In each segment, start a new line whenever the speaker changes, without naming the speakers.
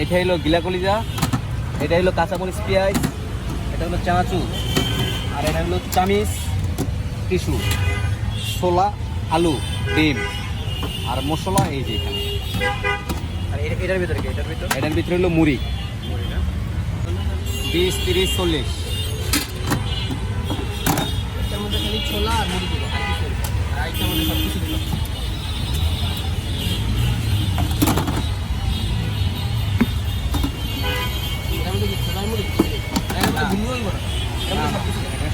এটা হলো গিলা কলিজা এটা হলো কাঁচামরিচ পেঁয়াজ এটা হলো চানাচুর আর এটা হলো চামিচ টিস্যু ছোলা আলু ডিম আর মশলা এই যে এখানে।
আর এটার ভিতরে কি? এটার ভিতরে?
এটার ভিতরে হলো মুড়ি। বিশ তিরিশ চল্লিশ।
এটার মধ্যে খালি ছোলা আর মুড়ি।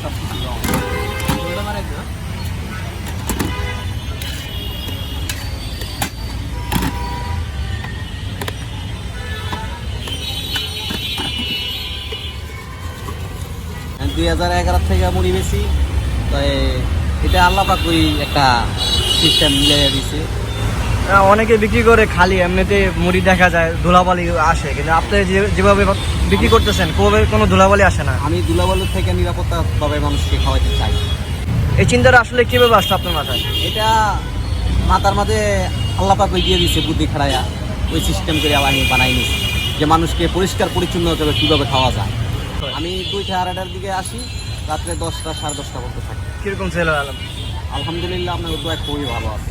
সব কিছু?
দুই হাজার এগারো থেকে মুড়ি বেশি তো এটা আল্লাহ পাক একটা সিস্টেম মিলিয়ে দিছে
অনেকে বিক্রি করে খালি এমনিতে মুড়ি দেখা যায় ধুলাবালি আসে কিন্তু আপনি যেভাবে বিক্রি করতেছেন কোভাবে কোনো ধুলাবালি আসে না।
আমি দুলাবালুর থেকে নিরাপত্তাভাবে মানুষকে খাওয়াইতে চাই।
এই চিন্তাটা আসলে কীভাবে আসছে আপনার মাথায়?
এটা মাথার মাঝে আল্লাহ পাক দিয়ে দিছে বুদ্ধি খাড়াইয়া ওই সিস্টেম করে আমি বানাই নিছি যে মানুষকে পরিষ্কার পরিচ্ছন্ন পরিচ্ছন্নভাবে কীভাবে খাওয়া যায়। আমি দুইটা আড়াইটার দিকে আসি রাত্রে দশটা সাড়ে দশটা পর্যন্ত থাকি।
কীরকম ছেলে হয়ে
আলহামদুলিল্লাহ আপনার দোয়া খুবই ভালো আছে।